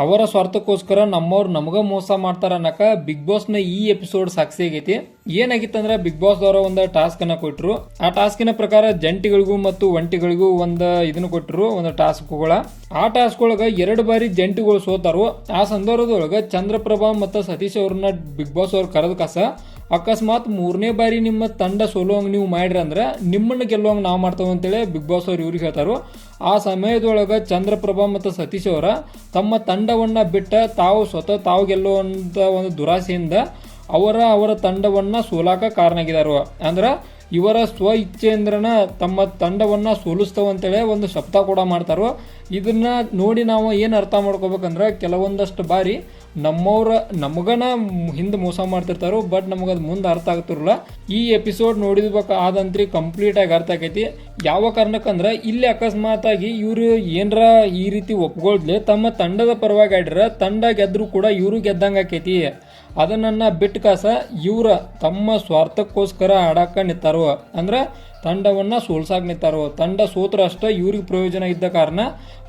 ಅವರ ಸ್ವಾರ್ಥಕ್ಕೋಸ್ಕರ ನಮ್ಮವ್ರು ನಮಗ ಮೋಸ ಮಾಡ್ತಾರ ಅನ್ನಕ ಬಿಗ್ ಬಾಸ್ನ ಈ ಎಪಿಸೋಡ್ ಸಾಕ್ಷಿ ಆಗೈತಿ ಏನಾಗಿತ್ತಂದ್ರ ಬಿಗ್ ಬಾಸ್ ಅವರ ಒಂದು ಟಾಸ್ಕ್ ಅನ್ನ ಕೊಟ್ಟರು ಆ ಟಾಸ್ಕಿನ ಪ್ರಕಾರ ಜಂಟಿಗಳಿಗೂ ಮತ್ತು ಒಂಟಿಗಳಿಗೂ ಒಂದು ಇದನ್ನು ಕೊಟ್ಟರು ಒಂದು ಟಾಸ್ಕ್ಗಳ ಆ ಟಾಸ್ಕ್ ಒಳಗ ಎರಡು ಬಾರಿ ಜಂಟಿಗಳು ಸೋತಾರು. ಆ ಸಂದರ್ಭದೊಳಗೆ ಚಂದ್ರಪ್ರಭಾ ಮತ್ತು ಸತೀಶ್ ಅವ್ರನ್ನ ಬಿಗ್ ಬಾಸ್ ಅವ್ರು ಕರೆದ ಕಸ. ಅಕಸ್ಮಾತ್ ಮೂರನೇ ಬಾರಿ ನಿಮ್ಮ ತಂಡ ಸೋಲೋಂಗ್ ನೀವು ಮಾಡ್ರಿ ಅಂದ್ರೆ ನಿಮ್ಮನ್ನ ಗೆಲ್ಲೋಂಗ್ ನಾವು ಮಾಡ್ತೇವೆ ಅಂತೇಳಿ ಬಿಗ್ ಬಾಸ್ ಅವ್ರು ಇವ್ರಿಗೆ ಹೇಳ್ತಾರು. ಆ ಸಮಯದೊಳಗೆ ಚಂದ್ರಪ್ರಭಾ ಮತ್ತು ಸತೀಶ್ ಅವರ ತಮ್ಮ ತಂಡವನ್ನ ಬಿಟ್ಟ ತಾವು ಸ್ವತಃ ತಾವು ಗೆಲ್ಲುವಂತ ಒಂದು ದುರಾಸೆಯಿಂದ ಅವರ ಅವರ ತಂಡವನ್ನು ಸೋಲಾಕ ಕಾರಣ ಆಗಿದಾರು ಅಂದ್ರ ಇವರ ಸ್ವ ಇಚ್ಛೆಯಿಂದ್ರನ ತಮ್ಮ ತಂಡವನ್ನ ಸೋಲಿಸ್ತವಂತೇಳಿ ಒಂದು ಶಬ್ದ ಕೂಡ ಮಾಡ್ತಾರೋ. ಇದನ್ನ ನೋಡಿ ನಾವು ಏನು ಅರ್ಥ ಮಾಡ್ಕೋಬೇಕಂದ್ರೆ ಕೆಲವೊಂದಷ್ಟು ಬಾರಿ ನಮ್ಮವ್ರ, ನಮಗನ ಹಿಂದೆ ಮೋಸ ಮಾಡ್ತಿರ್ತಾರೋ ಬಟ್ ನಮಗೆ ಅದು ಮುಂದೆ ಅರ್ಥ ಆಗ್ತಿರಲ್ಲ. ಈ ಎಪಿಸೋಡ್ ನೋಡಿದ್ಬೇಕು ಆದಂತ್ರಿ ಕಂಪ್ಲೀಟ್ ಆಗಿ ಅರ್ಥ ಆಕೈತಿ ಯಾವ ಕಾರಣಕ್ಕಂದ್ರೆ, ಇಲ್ಲಿ ಅಕಸ್ಮಾತ್ ಆಗಿ ಇವರು ಏನರ ಈ ರೀತಿ ಒಪ್ಕೊಳ್ದ್ಲೆ ತಮ್ಮ ತಂಡದ ಪರವಾಗಿ ಆಡ್ರ, ತಂಡ ಗೆದ್ದರೂ ಕೂಡ ಇವರು ಗೆದ್ದಂಗೆ ಆಕೈತಿ. ಅದನ್ನ ಬಿಟ್ಟು ಕಾಸ ಇವ್ರ ತಮ್ಮ ಸ್ವಾರ್ಥಕ್ಕೋಸ್ಕರ ಆಡಾಕ ನಿಂತಾರೋ ಅಂದ್ರೆ, ತಂಡವನ್ನು ಸೋಲ್ಸಾಕ್ ನಿಂತಾರೋ ತಂಡ ಸೋತ್ರ ಅಷ್ಟೇ ಇವ್ರಿಗೆ ಪ್ರಯೋಜನ ಇದ್ದ ಕಾರಣ,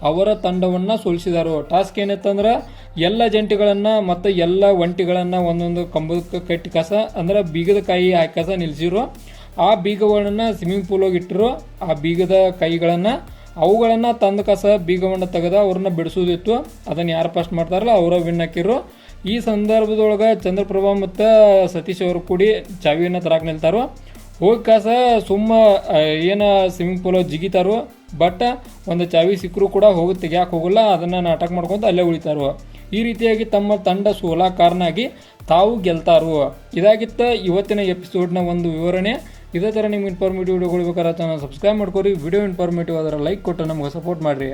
ಅವರ ತಂಡವನ್ನು ಸೋಲಿಸಿದಾರೋ. ಟಾಸ್ಕ್ ಏನಿತ್ತಂದ್ರೆ ಎಲ್ಲ ಜಂಟಿಗಳನ್ನ ಮತ್ತು ಎಲ್ಲ ಒಂಟಿಗಳನ್ನ ಒಂದೊಂದು ಕಂಬಕ್ಕೆ ಕಟ್ಟಿ ಕಸ, ಅಂದ್ರೆ ಬೀಗದ ಕೈ ಹಾಕಿ ಕಸ ನಿಲ್ಸಿರು. ಆ ಬೀಗಗಳನ್ನ ಸ್ವಿಮ್ಮಿಂಗ್ ಪೂಲ್ ಹೋಗಿ ಇಟ್ಟರು ಆ ಬೀಗದ ಕೈಗಳನ್ನ ಅವುಗಳನ್ನ ತಂದು ಕಸ ಬೀಗವನ್ನ ತೆಗೆದ ಅವ್ರನ್ನ ಬಿಡಿಸೋದಿತ್ತು. ಅದನ್ನ ಯಾರು ಫಸ್ಟ್ ಮಾಡ್ತಾರಲ್ಲ, ಅವರ ವಿನ್ ಈ ಸಂದರ್ಭದೊಳಗೆ ಚಂದ್ರಪ್ರಭಾ ಮತ್ತು ಸತೀಶ್ ಅವರು ಕೂಡಿ ಚಾವಿಯನ್ನು ತರಾಕ್ ನಿಲ್ತಾರೋ. ಹೋಗಿ ಕಸ ಸುಮ್ಮ ಏನು ಸ್ವಿಮ್ಮಿಂಗ್ ಪೂಲ್ ಜಿಗಿತಾರೋ. ಬಟ್ ಒಂದು ಚಾವಿ ಸಿಕ್ಕರೂ ಕೂಡ ಹೋಗಿ ತೆಗಿಯಕ್ಕೆ ಹೋಗಲ್ಲ. ಅದನ್ನು ನಾಟಕ ಮಾಡ್ಕೊತ ಅಲ್ಲೇ ಉಳಿತಾರೋ. ಈ ರೀತಿಯಾಗಿ ತಮ್ಮ ತಂಡ ಸೋಲಾ ಕಾರಣ ಆಗಿ ತಾವು ಗೆಲ್ತಾರು. ಇದಾಗಿತ್ತ ಇವತ್ತಿನ ಎಪಿಸೋಡ್ನ ಒಂದು ವಿವರಣೆ. ಇದೇ ಥರ ನಿಮ್ಗೆ ಇನ್ಫಾರ್ಮೇಟಿವ್ ವಿಡಿಯೋಗಳು ಬೇಕಾದ್ರೆ ಚಾನಲ್ ಸಬ್ಸ್ಕ್ರೈಬ್ ಮಾಡ್ಕೊರಿ. ವಿಡಿಯೋ ಇನ್ಫಾರ್ಮೇಟಿವ್ ಅದರ ಲೈಕ್ ಕೊಟ್ಟು ನಮ್ಗೆ ಸಪೋರ್ಟ್ ಮಾಡಿರಿ.